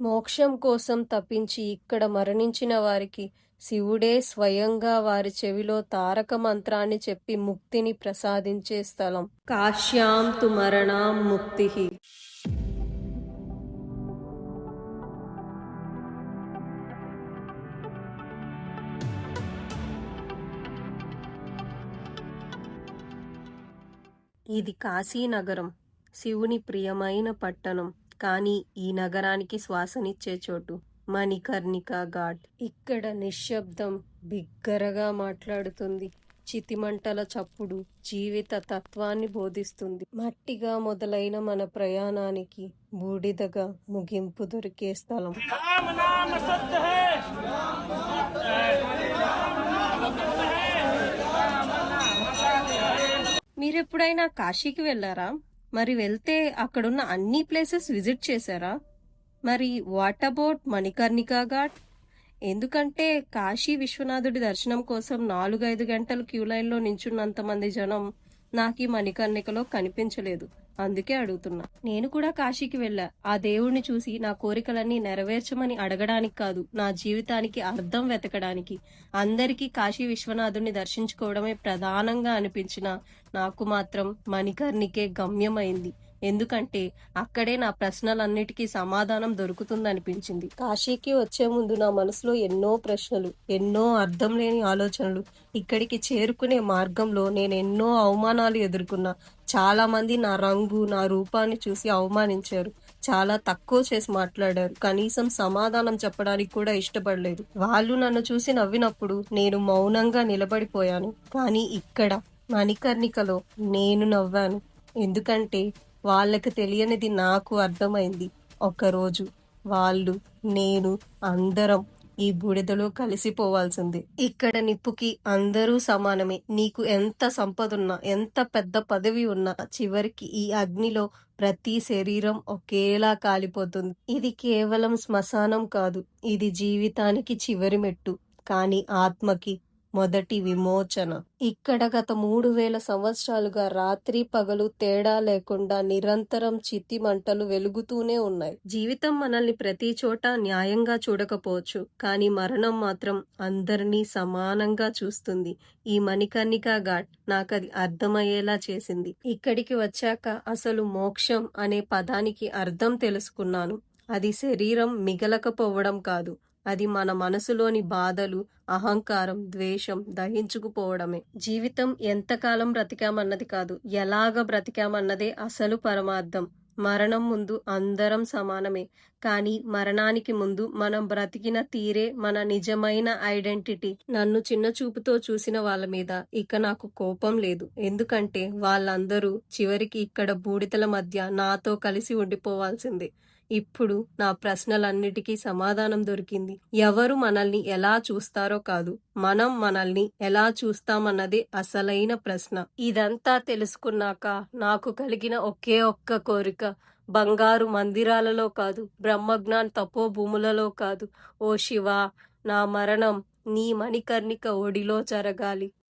మోక్షం కోసం తప్పించి ఇక్కడ మరణించిన వారికి శివుడే స్వయంగా వారి చెవిలో తారక మంత్రాన్ని చెప్పి ముక్తిని ప్రసాదించే స్థలం. కాశ్యాం తు మరణాం ముక్తి. ఇది కాశీనగరం శివుని ప్రియమైన పట్టణం. కానీ ఈ నగరానికి శ్వాసనిచ్చే చోటు మణికర్ణిక ఘాట్. ఇక్కడ నిశ్శబ్దం బిగ్గరగా మాట్లాడుతుంది. చితిమంటల చప్పుడు జీవిత తత్వాన్ని బోధిస్తుంది. మట్టిగా మొదలైన మన ప్రయాణానికి బూడిదగా ముగింపు దొరికే స్థలం. మీరెప్పుడైనా కాశీకి వెళ్ళారా? మరి వెళ్తే అక్కడున్న అన్ని ప్లేసెస్ విజిట్ చేశారా? మరి వాట్ అబౌట్ మణికర్ణికా ఘాట్ ఎందుకంటే కాశీ విశ్వనాథుడి దర్శనం కోసం నాలుగైదు గంటలు క్యూ లైన్లో నించున్నంత మంది జనం నాకు ఈ మణికర్ణికలో కనిపించలేదు. అందుకే అడుగుతున్నా. నేను కూడా కాశీకి వెళ్ళా. ఆ దేవుణ్ణి చూసి నా కోరికలన్నీ నెరవేర్చమని అడగడానికి కాదు నా జీవితానికి అర్థం వెతకడానికి. అందరికీ కాశీ విశ్వనాథుణ్ణి దర్శించుకోవడమే ప్రధానంగా అనిపించిన నాకు మాత్రం మణికర్ణికే గమ్యమైంది. ఎందుకంటే అక్కడే నా ప్రశ్నలన్నిటికీ సమాధానం దొరుకుతుందనిపించింది. కాశీకి వచ్చే ముందు నా మనసులో ఎన్నో ప్రశ్నలు ఎన్నో అర్థం లేని ఆలోచనలు ఇక్కడికి చేరుకునే మార్గంలో నేను ఎన్నో అవమానాలు ఎదుర్కొన్నా. చాలా మంది నా రంగు నా రూపాన్ని చూసి అవమానించారు. చాలా తక్కువ చేసి మాట్లాడారు. కనీసం సమాధానం చెప్పడానికి కూడా ఇష్టపడలేదు. వాళ్ళు నన్ను చూసి నవ్వినప్పుడు నేను మౌనంగా నిలబడిపోయాను. కానీ ఇక్కడ మణికర్ణికలో నేను నవ్వాను. ఎందుకంటే వాళ్ళకి తెలియనిది నాకు అర్థమైంది. ఒకరోజు వాళ్ళు నేను అందరం ఈ బూడిదలో కలిసిపోవాల్సిందే. ఇక్కడ నిప్పుకి అందరూ సమానమే. నీకు ఎంత సంపద ఉన్నా ఎంత పెద్ద పదవి ఉన్నా చివరికి ఈ అగ్నిలో ప్రతి శరీరం ఒకేలా కాలిపోతుంది. ఇది కేవలం శ్మశానం కాదు ఇది జీవితానికి చివరి మెట్టు. కానీ ఆత్మకి మొదటి విమోచన. ఇక్కడ గత మూడు వేల సంవత్సరాలుగా రాత్రి పగలు తేడా లేకుండా నిరంతరం చిత్తి మంటలు వెలుగుతూనే ఉన్నాయి. జీవితం మనల్ని ప్రతి చోట న్యాయంగా చూడకపోవచ్చు కానీ మరణం మాత్రం అందరినీ సమానంగా చూస్తుంది. ఈ మణికర్ణిక ఘాట్ నాకు అది అర్థమయ్యేలా చేసింది. ఇక్కడికి వచ్చాక అసలు మోక్షం అనే పదానికి అర్థం తెలుసుకున్నాను. అది శరీరం మిగలకపోవడం కాదు అది మన మనసులోని బాధలు అహంకారం ద్వేషం దహించుకుపోవడమే. జీవితం ఎంతకాలం బ్రతికామన్నది కాదు ఎలాగ బ్రతికామన్నదే అసలు పరమార్థం. మరణం ముందు అందరం సమానమే కానీ మరణానికి ముందు మనం బ్రతికిన తీరే మన నిజమైన ఐడెంటిటీ. నన్ను చిన్న చూపుతో చూసిన వాళ్ళ మీద ఇక నాకు కోపం లేదు. ఎందుకంటే వాళ్ళందరూ చివరికి ఇక్కడ బూడిదల మధ్య నాతో కలిసి ఉండిపోవాల్సిందే. ఇప్పుడు నా ప్రశ్నలన్నిటికీ సమాధానం దొరికింది. ఎవరు మనల్ని ఎలా చూస్తారో కాదు మనం మనల్ని ఎలా చూస్తామన్నదే అసలైన ప్రశ్న. ఇదంతా తెలుసుకున్నాక నాకు కలిగిన ఒకే ఒక్క కోరిక బంగారు మందిరాలలో కాదు బ్రహ్మజ్ఞాన్ తపో భూములలో కాదు. ఓ శివ నా మరణం నీ మణికర్ణిక ఒడిలో జరగాలి.